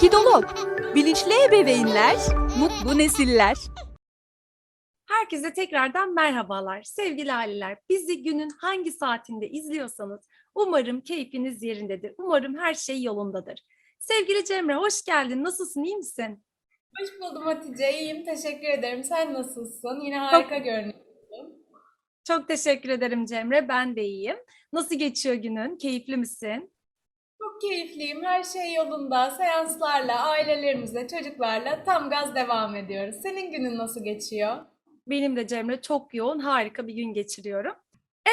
Kidolog, bilinçli ebeveynler, mutlu nesiller. Herkese tekrardan merhabalar. Sevgili aileler, bizi günün hangi saatinde izliyorsanız umarım keyfiniz yerindedir. Umarım her şey yolundadır. Sevgili Cemre hoş geldin. Nasılsın? iyi misin? Hoş buldum Hatice. İyiyim. Teşekkür ederim. Sen nasılsın? Yine harika görünüyorsun. Çok teşekkür ederim Cemre. Ben de iyiyim. Nasıl geçiyor günün? Keyifli misin? Keyifliyim. Her şey yolunda. Seanslarla, ailelerimizle, çocuklarla tam gaz devam ediyoruz. Senin günün nasıl geçiyor? Benim de Cemre çok yoğun, harika bir gün geçiriyorum.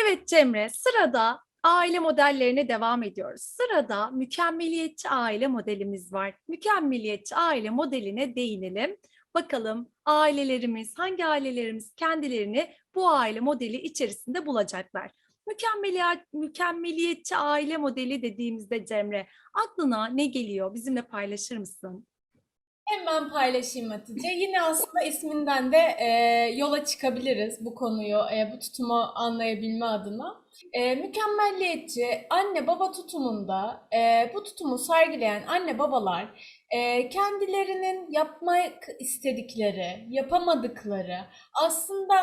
Evet Cemre, sırada aile modellerine devam ediyoruz. Sırada mükemmeliyetçi aile modelimiz var. Mükemmeliyetçi aile modeline değinelim. Bakalım ailelerimiz, hangi ailelerimiz kendilerini bu aile modeli içerisinde bulacaklar. Mükemmeliyet, mükemmeliyetçi aile modeli dediğimizde Cemre, aklına ne geliyor? Bizimle paylaşır mısın? Hemen paylaşayım Hatice. Yine aslında isminden de e, yola çıkabiliriz bu konuyu, e, bu tutumu anlayabilme adına. E, mükemmelliyetçi anne baba tutumunda e, bu tutumu sergileyen anne babalar e, kendilerinin yapmak istedikleri, yapamadıkları aslında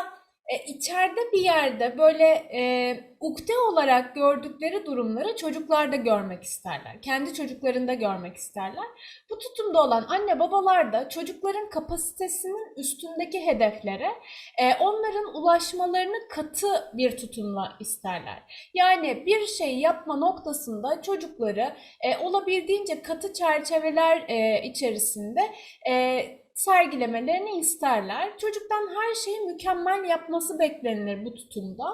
e, içeride bir yerde böyle e, ukde olarak gördükleri durumları çocuklarda görmek isterler. Kendi çocuklarında görmek isterler. Bu tutumda olan anne babalar da çocukların kapasitesinin üstündeki hedeflere e, onların ulaşmalarını katı bir tutumla isterler. Yani bir şey yapma noktasında çocukları e, olabildiğince katı çerçeveler e, içerisinde e, sergilemelerini isterler. Çocuktan her şeyi mükemmel yapması beklenilir bu tutumda.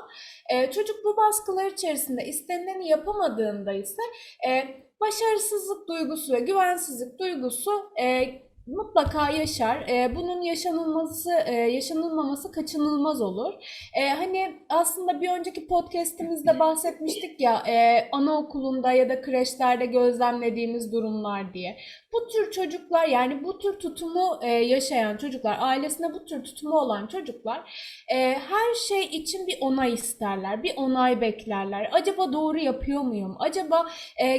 E, çocuk bu baskılar içerisinde istenileni yapamadığında ise e, başarısızlık duygusu ve güvensizlik duygusu e, mutlaka yaşar. E, bunun yaşanılması, e, yaşanılmaması kaçınılmaz olur. E, hani aslında bir önceki podcast'imizde bahsetmiştik ya e, anaokulunda ya da kreşlerde gözlemlediğimiz durumlar diye. Bu tür çocuklar yani bu tür tutumu e, yaşayan çocuklar, ailesinde bu tür tutumu olan çocuklar e, her şey için bir onay isterler, bir onay beklerler. Acaba doğru yapıyor muyum? Acaba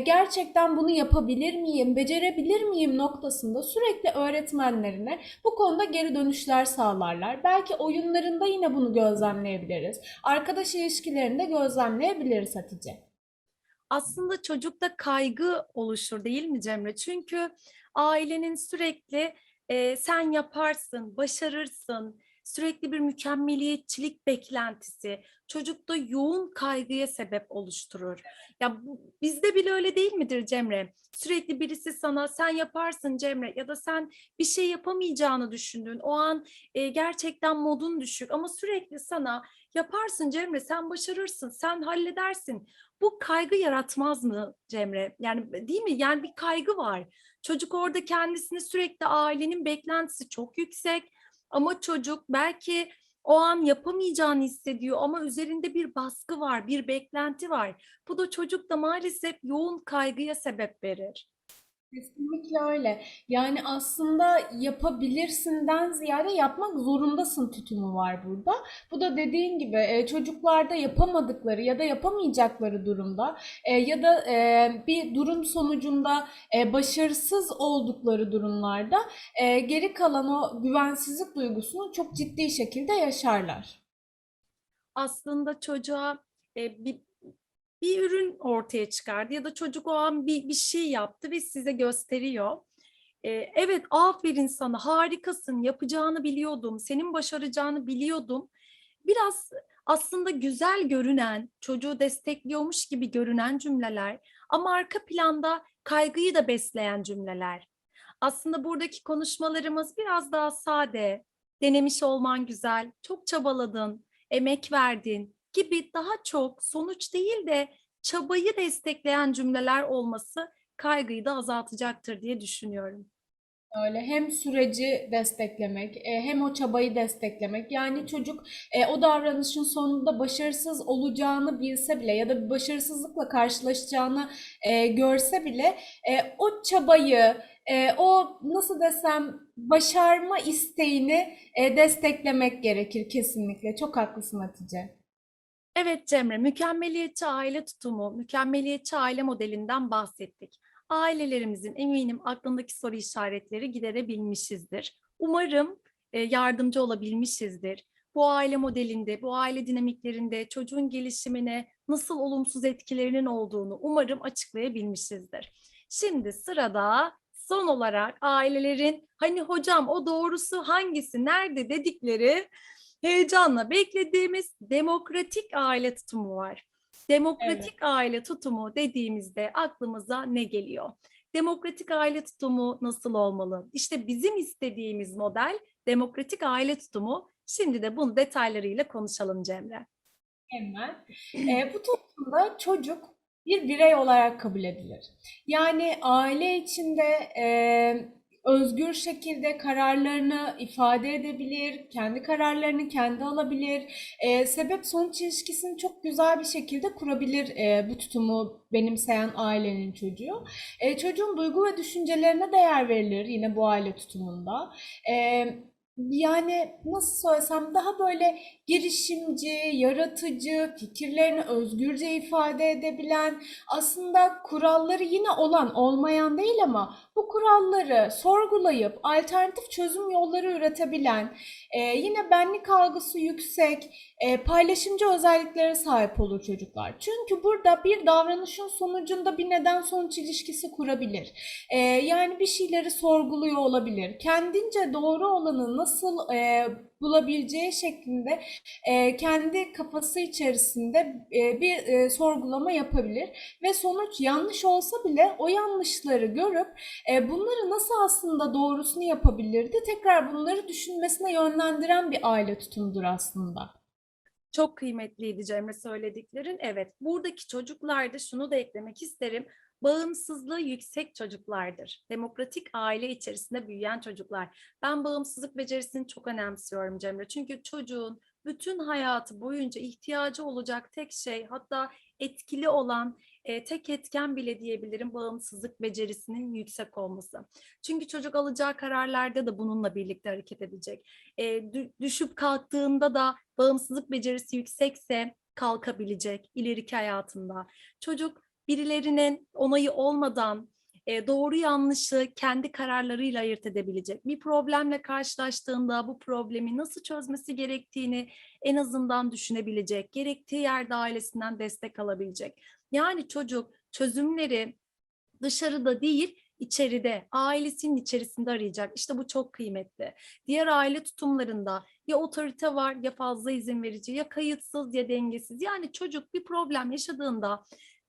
gerçekten bunu yapabilir miyim, becerebilir miyim noktasında sürekli öğretmenlerine bu konuda geri dönüşler sağlarlar. Belki oyunlarında yine bunu gözlemleyebiliriz. Arkadaş ilişkilerinde gözlemleyebiliriz Hatice. aslında çocukta kaygı oluşur değil mi Cemre? Çünkü ailenin sürekli e, sen yaparsın, başarırsın, sürekli bir mükemmeliyetçilik beklentisi çocukta yoğun kaygıya sebep oluşturur. Ya bu, bizde bile öyle değil midir Cemre? Sürekli birisi sana sen yaparsın Cemre ya da sen bir şey yapamayacağını düşündün. O an e, gerçekten modun düşük ama sürekli sana yaparsın Cemre sen başarırsın, sen halledersin bu kaygı yaratmaz mı Cemre? Yani değil mi? Yani bir kaygı var. Çocuk orada kendisini sürekli ailenin beklentisi çok yüksek ama çocuk belki o an yapamayacağını hissediyor ama üzerinde bir baskı var, bir beklenti var. Bu da çocukta maalesef yoğun kaygıya sebep verir. Kesinlikle öyle. Yani aslında yapabilirsinden ziyade yapmak zorundasın tutumu var burada. Bu da dediğin gibi e, çocuklarda yapamadıkları ya da yapamayacakları durumda e, ya da e, bir durum sonucunda başarısız oldukları durumlarda geri kalan o güvensizlik duygusunu çok ciddi şekilde yaşarlar. Aslında çocuğa bir bir ürün ortaya çıkardı ya da çocuk o an bir, bir şey yaptı ve size gösteriyor. Ee, evet aferin sana harikasın yapacağını biliyordum senin başaracağını biliyordum. Biraz aslında güzel görünen çocuğu destekliyormuş gibi görünen cümleler ama arka planda kaygıyı da besleyen cümleler. Aslında buradaki konuşmalarımız biraz daha sade, denemiş olman güzel, çok çabaladın, emek verdin, gibi daha çok sonuç değil de çabayı destekleyen cümleler olması kaygıyı da azaltacaktır diye düşünüyorum. Öyle hem süreci desteklemek e, hem o çabayı desteklemek yani çocuk e, o davranışın sonunda başarısız olacağını bilse bile ya da bir başarısızlıkla karşılaşacağını e, görse bile o çabayı o nasıl desem başarma isteğini desteklemek gerekir kesinlikle çok haklısın Hatice. Evet Cemre, mükemmeliyetçi aile tutumu, mükemmeliyetçi aile modelinden bahsettik. ailelerimizin eminim aklındaki soru işaretleri giderebilmişizdir. Umarım e, yardımcı olabilmişizdir. Bu aile modelinde, bu aile dinamiklerinde çocuğun gelişimine nasıl olumsuz etkilerinin olduğunu umarım açıklayabilmişizdir. Şimdi sırada son olarak ailelerin hani hocam o doğrusu hangisi, nerede dedikleri heyecanla beklediğimiz demokratik aile tutumu var. Demokratik aile tutumu dediğimizde aklımıza ne geliyor? Demokratik aile tutumu nasıl olmalı? İşte bizim istediğimiz model demokratik aile tutumu. Şimdi de bunu detaylarıyla konuşalım Cemre. Hemen. Ee, bu toplumda çocuk bir birey olarak kabul edilir. Yani aile içinde e, özgür şekilde kararlarını ifade edebilir, kendi kararlarını kendi alabilir, e, sebep-sonuç ilişkisini çok güzel bir şekilde kurabilir e, bu tutumu benimseyen ailenin çocuğu. E, çocuğun duygu ve düşüncelerine değer verilir yine bu aile tutumunda. E, yani nasıl söylesem daha böyle girişimci, yaratıcı, fikirlerini özgürce ifade edebilen, aslında kuralları yine olan, olmayan değil ama bu kuralları sorgulayıp alternatif çözüm yolları üretebilen, e, yine benlik algısı yüksek, e, paylaşımcı özelliklere sahip olur çocuklar. Çünkü burada bir davranışın sonucunda bir neden-sonuç ilişkisi kurabilir. E, yani bir şeyleri sorguluyor olabilir. Kendince doğru olanı nasıl e, bulabileceği şeklinde e, kendi kafası içerisinde e, bir e, sorgulama yapabilir ve sonuç yanlış olsa bile o yanlışları görüp e, bunları nasıl aslında doğrusunu yapabilirdi tekrar bunları düşünmesine yönlendiren bir aile tutumudur aslında. Çok kıymetliydi Cemre söylediklerin. Evet, buradaki çocuklarda şunu da eklemek isterim. Bağımsızlığı yüksek çocuklardır. Demokratik aile içerisinde büyüyen çocuklar. Ben bağımsızlık becerisini çok önemsiyorum Cemre. Çünkü çocuğun bütün hayatı boyunca ihtiyacı olacak tek şey, hatta etkili olan e, tek etken bile diyebilirim bağımsızlık becerisinin yüksek olması. Çünkü çocuk alacağı kararlarda da bununla birlikte hareket edecek. E, dü- düşüp kalktığında da bağımsızlık becerisi yüksekse kalkabilecek ileriki hayatında. Çocuk birilerinin onayı olmadan e, doğru yanlışı kendi kararlarıyla ayırt edebilecek. Bir problemle karşılaştığında bu problemi nasıl çözmesi gerektiğini en azından düşünebilecek. Gerektiği yerde ailesinden destek alabilecek. Yani çocuk çözümleri dışarıda değil, içeride, ailesinin içerisinde arayacak. İşte bu çok kıymetli. Diğer aile tutumlarında ya otorite var ya fazla izin verici ya kayıtsız ya dengesiz. Yani çocuk bir problem yaşadığında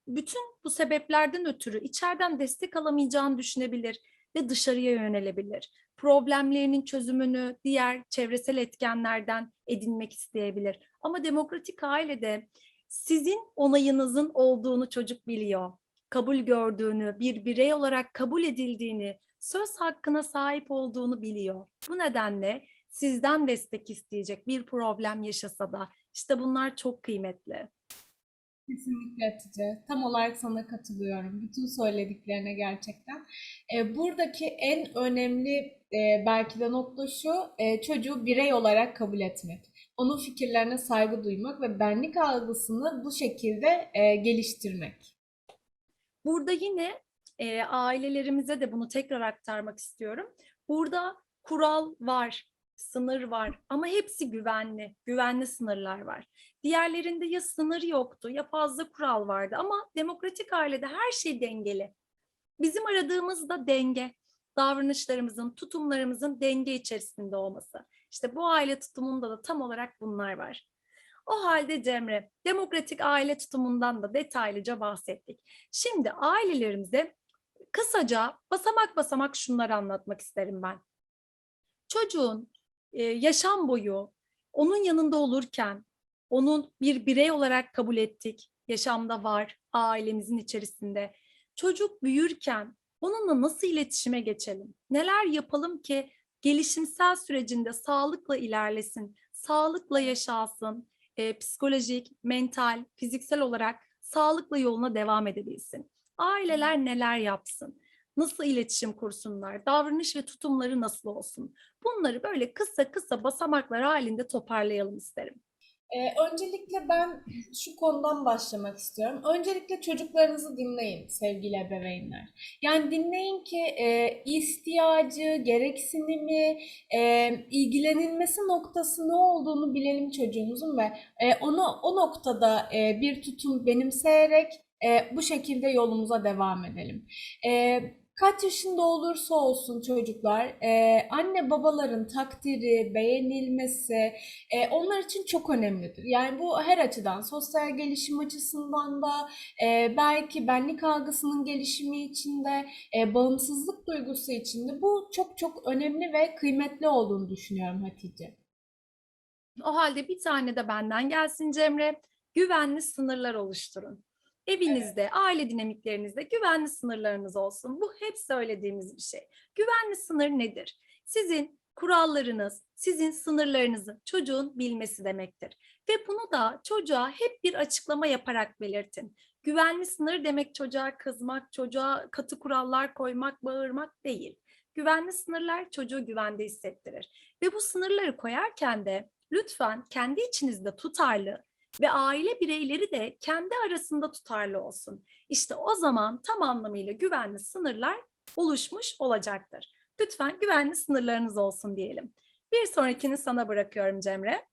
bütün bu sebeplerden ötürü içeriden destek alamayacağını düşünebilir ve dışarıya yönelebilir. Problemlerinin çözümünü diğer çevresel etkenlerden edinmek isteyebilir. Ama demokratik ailede sizin onayınızın olduğunu çocuk biliyor. Kabul gördüğünü, bir birey olarak kabul edildiğini, söz hakkına sahip olduğunu biliyor. Bu nedenle sizden destek isteyecek bir problem yaşasa da işte bunlar çok kıymetli. Kesinlikle Hatice. Tam olarak sana katılıyorum. Bütün söylediklerine gerçekten. E, buradaki en önemli e, belki de nokta şu, e, çocuğu birey olarak kabul etmek. Onun fikirlerine saygı duymak ve benlik algısını bu şekilde e, geliştirmek. Burada yine e, ailelerimize de bunu tekrar aktarmak istiyorum. Burada kural var, sınır var ama hepsi güvenli, güvenli sınırlar var. Diğerlerinde ya sınır yoktu ya fazla kural vardı ama demokratik ailede her şey dengeli. Bizim aradığımız da denge, davranışlarımızın, tutumlarımızın denge içerisinde olması. İşte bu aile tutumunda da tam olarak bunlar var. O halde Cemre, demokratik aile tutumundan da detaylıca bahsettik. Şimdi ailelerimize kısaca basamak basamak şunları anlatmak isterim ben. Çocuğun yaşam boyu onun yanında olurken onun bir birey olarak kabul ettik. Yaşamda var, ailemizin içerisinde. Çocuk büyürken onunla nasıl iletişime geçelim? Neler yapalım ki gelişimsel sürecinde sağlıkla ilerlesin, sağlıkla yaşasın, e, psikolojik, mental, fiziksel olarak sağlıkla yoluna devam edebilsin. Aileler neler yapsın? Nasıl iletişim kursunlar? Davranış ve tutumları nasıl olsun? Bunları böyle kısa kısa basamaklar halinde toparlayalım isterim. Ee, öncelikle ben şu konudan başlamak istiyorum. Öncelikle çocuklarınızı dinleyin sevgili ebeveynler. Yani dinleyin ki e, ihtiyacı, gereksinimi, e, ilgilenilmesi noktası ne olduğunu bilelim çocuğumuzun ve e, onu o noktada e, bir tutum benimseyerek e, bu şekilde yolumuza devam edelim. E, Kaç yaşında olursa olsun çocuklar, e, anne babaların takdiri, beğenilmesi, e, onlar için çok önemlidir. Yani bu her açıdan, sosyal gelişim açısından da, e, belki benlik algısının gelişimi için de, e, bağımsızlık duygusu için de bu çok çok önemli ve kıymetli olduğunu düşünüyorum Hatice. O halde bir tane de benden gelsin Cemre. Güvenli sınırlar oluşturun. Evinizde, aile dinamiklerinizde güvenli sınırlarınız olsun. Bu hep söylediğimiz bir şey. Güvenli sınır nedir? Sizin kurallarınız, sizin sınırlarınızı çocuğun bilmesi demektir. Ve bunu da çocuğa hep bir açıklama yaparak belirtin. Güvenli sınır demek çocuğa kızmak, çocuğa katı kurallar koymak, bağırmak değil. Güvenli sınırlar çocuğu güvende hissettirir. Ve bu sınırları koyarken de lütfen kendi içinizde tutarlı ve aile bireyleri de kendi arasında tutarlı olsun. İşte o zaman tam anlamıyla güvenli sınırlar oluşmuş olacaktır. Lütfen güvenli sınırlarınız olsun diyelim. Bir sonrakini sana bırakıyorum Cemre.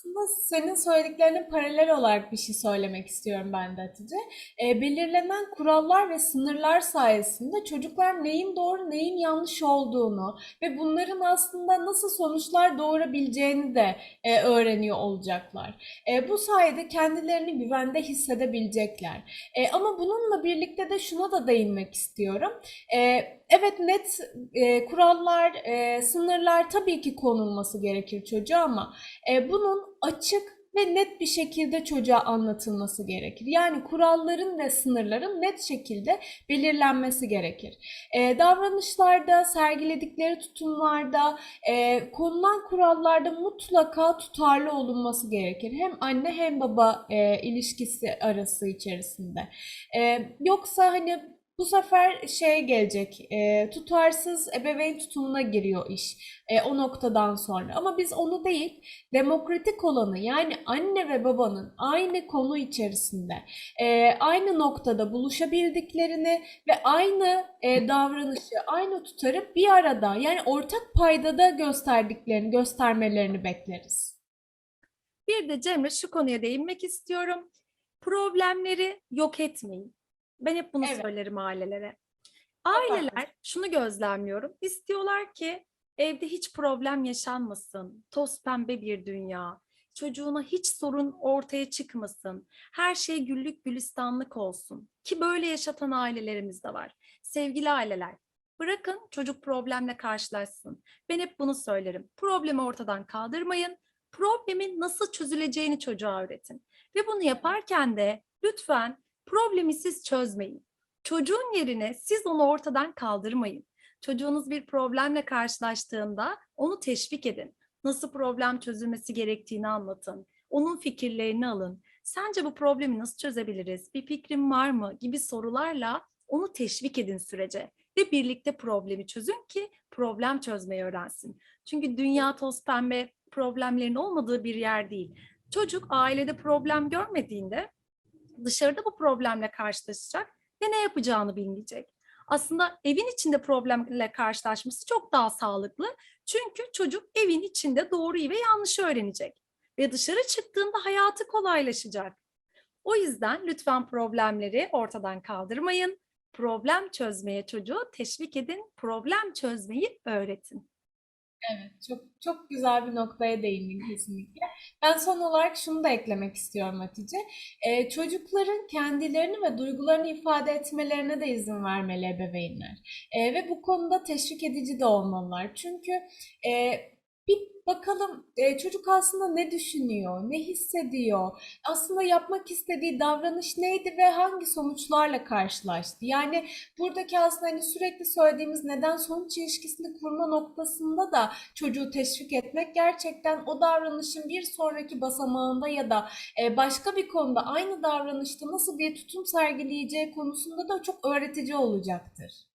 Aslında senin söylediklerine paralel olarak bir şey söylemek istiyorum ben de Hatice. E, belirlenen kurallar ve sınırlar sayesinde çocuklar neyin doğru neyin yanlış olduğunu ve bunların aslında nasıl sonuçlar doğurabileceğini de e, öğreniyor olacaklar. E, bu sayede kendilerini güvende hissedebilecekler. E, ama bununla birlikte de şuna da değinmek istiyorum. E, evet net e, kurallar, e, sınırlar tabii ki konulması gerekir çocuğa ama e, bunun açık ve net bir şekilde çocuğa anlatılması gerekir. Yani kuralların ve sınırların net şekilde belirlenmesi gerekir. E, davranışlarda, sergiledikleri tutumlarda, e, konulan kurallarda mutlaka tutarlı olunması gerekir. Hem anne hem baba e, ilişkisi arası içerisinde. E, yoksa hani bu sefer şey gelecek, e, tutarsız ebeveyn tutumuna giriyor iş e, o noktadan sonra. Ama biz onu değil, demokratik olanı yani anne ve babanın aynı konu içerisinde, e, aynı noktada buluşabildiklerini ve aynı e, davranışı, aynı tutarı bir arada yani ortak paydada gösterdiklerini, göstermelerini bekleriz. Bir de Cemre şu konuya değinmek istiyorum. Problemleri yok etmeyin. Ben hep bunu Evet. söylerim ailelere. Aileler şunu gözlemliyorum. İstiyorlar ki evde hiç problem yaşanmasın. Toz pembe bir dünya. Çocuğuna hiç sorun ortaya çıkmasın. Her şey güllük gülistanlık olsun. Ki böyle yaşatan ailelerimiz de var. Sevgili aileler, bırakın çocuk problemle karşılaşsın. Ben hep bunu söylerim. Problemi ortadan kaldırmayın. Problemin nasıl çözüleceğini çocuğa öğretin. Ve bunu yaparken de lütfen problemi siz çözmeyin. Çocuğun yerine siz onu ortadan kaldırmayın. Çocuğunuz bir problemle karşılaştığında onu teşvik edin. Nasıl problem çözülmesi gerektiğini anlatın. Onun fikirlerini alın. Sence bu problemi nasıl çözebiliriz? Bir fikrin var mı? gibi sorularla onu teşvik edin sürece ve birlikte problemi çözün ki problem çözmeyi öğrensin. Çünkü dünya toz pembe problemlerin olmadığı bir yer değil. Çocuk ailede problem görmediğinde dışarıda bu problemle karşılaşacak ve ne yapacağını bilmeyecek. Aslında evin içinde problemle karşılaşması çok daha sağlıklı. Çünkü çocuk evin içinde doğruyu ve yanlışı öğrenecek. Ve dışarı çıktığında hayatı kolaylaşacak. O yüzden lütfen problemleri ortadan kaldırmayın. Problem çözmeye çocuğu teşvik edin. Problem çözmeyi öğretin. Evet, çok çok güzel bir noktaya değindin kesinlikle. Ben son olarak şunu da eklemek istiyorum Hatice. Ee, çocukların kendilerini ve duygularını ifade etmelerine de izin vermeli ebeveynler. Ee, ve bu konuda teşvik edici de olmalılar. Çünkü e, bir bakalım e, çocuk aslında ne düşünüyor, ne hissediyor, aslında yapmak istediği davranış neydi ve hangi sonuçlarla karşılaştı. Yani buradaki aslında hani sürekli söylediğimiz neden sonuç ilişkisini kurma noktasında da çocuğu teşvik etmek gerçekten o davranışın bir sonraki basamağında ya da e, başka bir konuda aynı davranışta nasıl bir tutum sergileyeceği konusunda da çok öğretici olacaktır.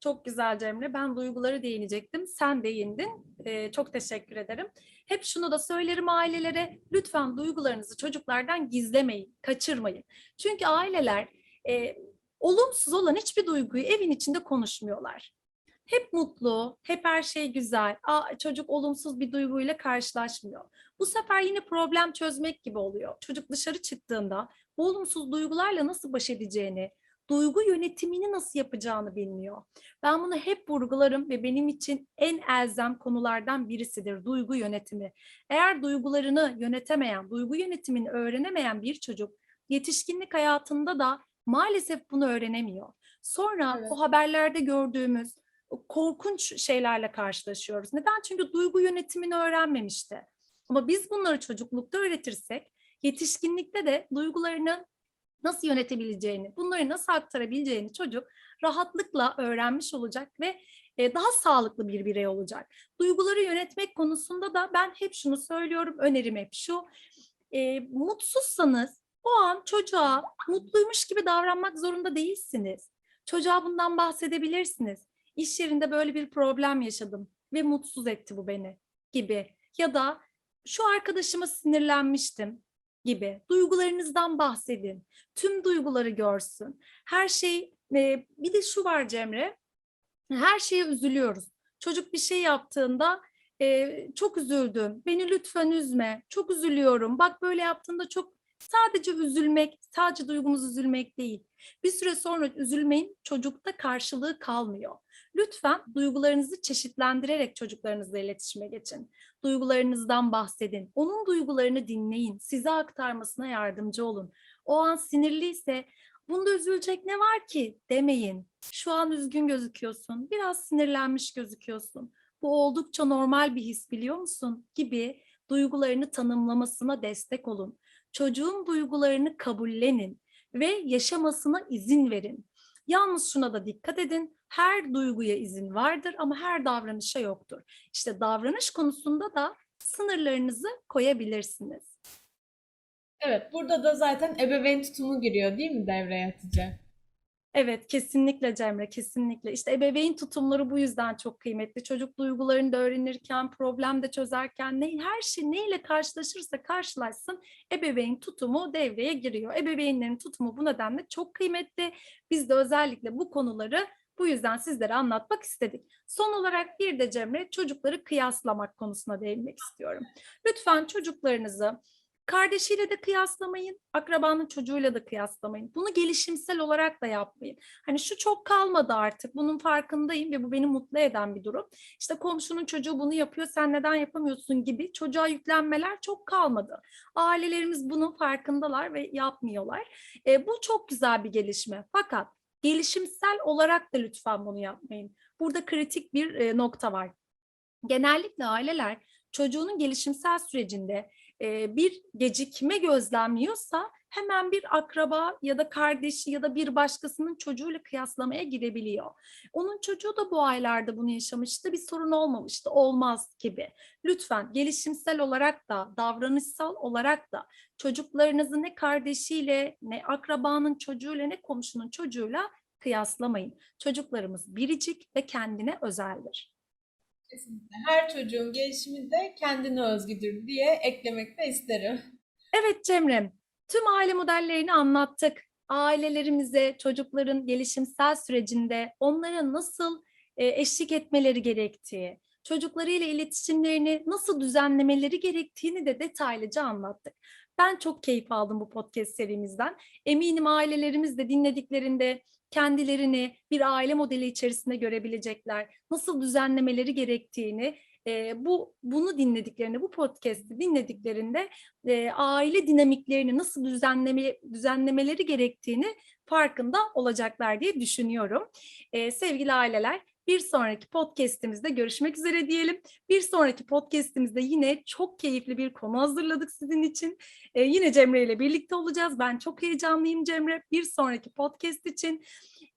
Çok güzel Cemre. Ben duyguları değinecektim. Sen değindin. Ee, çok teşekkür ederim. Hep şunu da söylerim ailelere. Lütfen duygularınızı çocuklardan gizlemeyin, kaçırmayın. Çünkü aileler e, olumsuz olan hiçbir duyguyu evin içinde konuşmuyorlar. Hep mutlu, hep her şey güzel. Aa, çocuk olumsuz bir duyguyla karşılaşmıyor. Bu sefer yine problem çözmek gibi oluyor. Çocuk dışarı çıktığında bu olumsuz duygularla nasıl baş edeceğini, duygu yönetimini nasıl yapacağını bilmiyor. Ben bunu hep vurgularım ve benim için en elzem konulardan birisidir duygu yönetimi. Eğer duygularını yönetemeyen, duygu yönetimini öğrenemeyen bir çocuk yetişkinlik hayatında da maalesef bunu öğrenemiyor. Sonra Evet. o haberlerde gördüğümüz korkunç şeylerle karşılaşıyoruz. Neden? Çünkü duygu yönetimini öğrenmemişti. Ama biz bunları çocuklukta öğretirsek yetişkinlikte de duygularını nasıl yönetebileceğini, bunları nasıl aktarabileceğini çocuk rahatlıkla öğrenmiş olacak ve e, daha sağlıklı bir birey olacak. Duyguları yönetmek konusunda da ben hep şunu söylüyorum, önerim hep şu. E, mutsuzsanız o an çocuğa mutluymuş gibi davranmak zorunda değilsiniz. Çocuğa bundan bahsedebilirsiniz. İş yerinde böyle bir problem yaşadım ve mutsuz etti bu beni gibi. Ya da şu arkadaşıma sinirlenmiştim gibi. Duygularınızdan bahsedin. Tüm duyguları görsün. Her şey e, bir de şu var Cemre. Her şeye üzülüyoruz. Çocuk bir şey yaptığında e, çok üzüldüm. Beni lütfen üzme. Çok üzülüyorum. Bak böyle yaptığında çok sadece üzülmek, sadece duygumuz üzülmek değil. Bir süre sonra üzülmeyin çocukta karşılığı kalmıyor. Lütfen duygularınızı çeşitlendirerek çocuklarınızla iletişime geçin. Duygularınızdan bahsedin. Onun duygularını dinleyin. Size aktarmasına yardımcı olun. O an sinirliyse bunda üzülecek ne var ki demeyin. Şu an üzgün gözüküyorsun. Biraz sinirlenmiş gözüküyorsun. Bu oldukça normal bir his biliyor musun? Gibi duygularını tanımlamasına destek olun. Çocuğun duygularını kabullenin ve yaşamasına izin verin. Yalnız şuna da dikkat edin. Her duyguya izin vardır ama her davranışa yoktur. İşte davranış konusunda da sınırlarınızı koyabilirsiniz. Evet, burada da zaten ebeveyn tutumu giriyor değil mi devreye Hatice? Evet, kesinlikle Cemre, kesinlikle. İşte ebeveyn tutumları bu yüzden çok kıymetli. Çocuk duygularını da öğrenirken, problem de çözerken, ne, her şey neyle karşılaşırsa karşılaşsın, ebeveyn tutumu devreye giriyor. Ebeveynlerin tutumu bu nedenle çok kıymetli. Biz de özellikle bu konuları bu yüzden sizlere anlatmak istedik. Son olarak bir de Cemre, çocukları kıyaslamak konusuna değinmek istiyorum. Lütfen çocuklarınızı Kardeşiyle de kıyaslamayın, akrabanın çocuğuyla da kıyaslamayın. Bunu gelişimsel olarak da yapmayın. Hani şu çok kalmadı artık, bunun farkındayım ve bu beni mutlu eden bir durum. İşte komşunun çocuğu bunu yapıyor, sen neden yapamıyorsun gibi çocuğa yüklenmeler çok kalmadı. Ailelerimiz bunun farkındalar ve yapmıyorlar. E, bu çok güzel bir gelişme. Fakat gelişimsel olarak da lütfen bunu yapmayın. Burada kritik bir e, nokta var. Genellikle aileler çocuğunun gelişimsel sürecinde e, bir gecikme gözlemliyorsa hemen bir akraba ya da kardeşi ya da bir başkasının çocuğuyla kıyaslamaya girebiliyor. Onun çocuğu da bu aylarda bunu yaşamıştı, bir sorun olmamıştı, olmaz gibi. Lütfen gelişimsel olarak da, davranışsal olarak da çocuklarınızı ne kardeşiyle, ne akrabanın çocuğuyla, ne komşunun çocuğuyla kıyaslamayın. Çocuklarımız biricik ve kendine özeldir. Kesinlikle. Her çocuğun gelişimi de kendine özgüdür diye eklemek de isterim. Evet Cemrem, tüm aile modellerini anlattık. Ailelerimize çocukların gelişimsel sürecinde onlara nasıl e, eşlik etmeleri gerektiği, çocuklarıyla iletişimlerini nasıl düzenlemeleri gerektiğini de detaylıca anlattık. Ben çok keyif aldım bu podcast serimizden. Eminim ailelerimiz de dinlediklerinde kendilerini bir aile modeli içerisinde görebilecekler. Nasıl düzenlemeleri gerektiğini e, bu bunu dinlediklerinde, bu podcast'i dinlediklerinde e, aile dinamiklerini nasıl düzenleme, düzenlemeleri gerektiğini farkında olacaklar diye düşünüyorum. E, sevgili aileler, bir sonraki podcast'imizde görüşmek üzere diyelim. Bir sonraki podcast'imizde yine çok keyifli bir konu hazırladık sizin için. E, yine Cemre ile birlikte olacağız. Ben çok heyecanlıyım Cemre. Bir sonraki podcast için.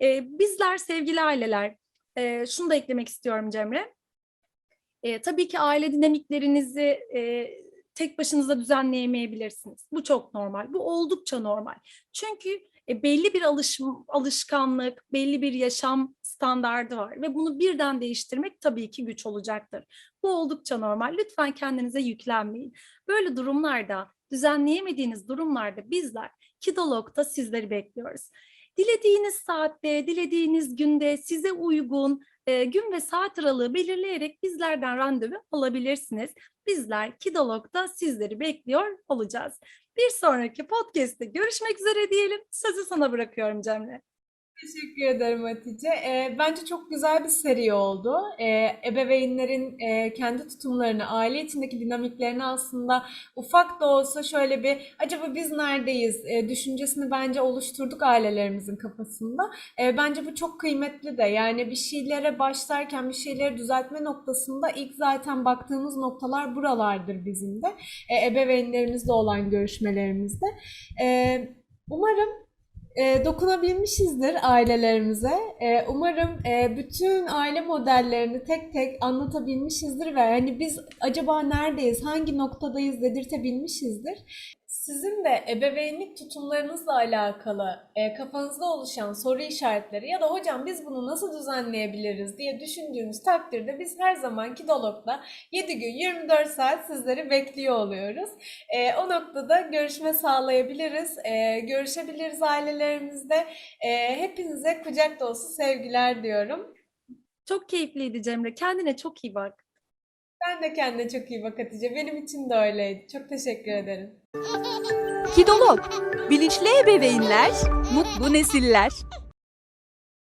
E, bizler sevgili aileler, e, şunu da eklemek istiyorum Cemre. E, tabii ki aile dinamiklerinizi e, tek başınıza düzenleyemeyebilirsiniz. Bu çok normal. Bu oldukça normal. Çünkü e, belli bir alışım, alışkanlık, belli bir yaşam standardı var ve bunu birden değiştirmek tabii ki güç olacaktır. Bu oldukça normal. Lütfen kendinize yüklenmeyin. Böyle durumlarda, düzenleyemediğiniz durumlarda bizler Kidolog'da sizleri bekliyoruz. Dilediğiniz saatte, dilediğiniz günde size uygun e, gün ve saat aralığı belirleyerek bizlerden randevu alabilirsiniz. Bizler Kidolog'da sizleri bekliyor olacağız. Bir sonraki podcast'te görüşmek üzere diyelim. Sözü sana bırakıyorum Cemre. Teşekkür ederim Hatice. Ee, bence çok güzel bir seri oldu. Ee, ebeveynlerin e, kendi tutumlarını, aile içindeki dinamiklerini aslında ufak da olsa şöyle bir acaba biz neredeyiz e, düşüncesini bence oluşturduk ailelerimizin kafasında. E, bence bu çok kıymetli de yani bir şeylere başlarken bir şeyleri düzeltme noktasında ilk zaten baktığımız noktalar buralardır bizim de. E, ebeveynlerimizle olan görüşmelerimizde. E, umarım e, dokunabilmişizdir ailelerimize. E, umarım e, bütün aile modellerini tek tek anlatabilmişizdir ve hani biz acaba neredeyiz, hangi noktadayız dedirtebilmişizdir. Sizin de ebeveynlik tutumlarınızla alakalı e, kafanızda oluşan soru işaretleri ya da hocam biz bunu nasıl düzenleyebiliriz diye düşündüğünüz takdirde biz her zaman Kidolog'da 7 gün 24 saat sizleri bekliyor oluyoruz. E, o noktada görüşme sağlayabiliriz, e, görüşebiliriz ailelerimizde. E, hepinize kucak dolusu sevgiler diyorum. Çok keyifliydi Cemre. Kendine çok iyi bak. Ben de kendine çok iyi bak Hatice. Benim için de öyleydi. Çok teşekkür ederim. Kidolog, bilinçli ebeveynler, mutlu nesiller.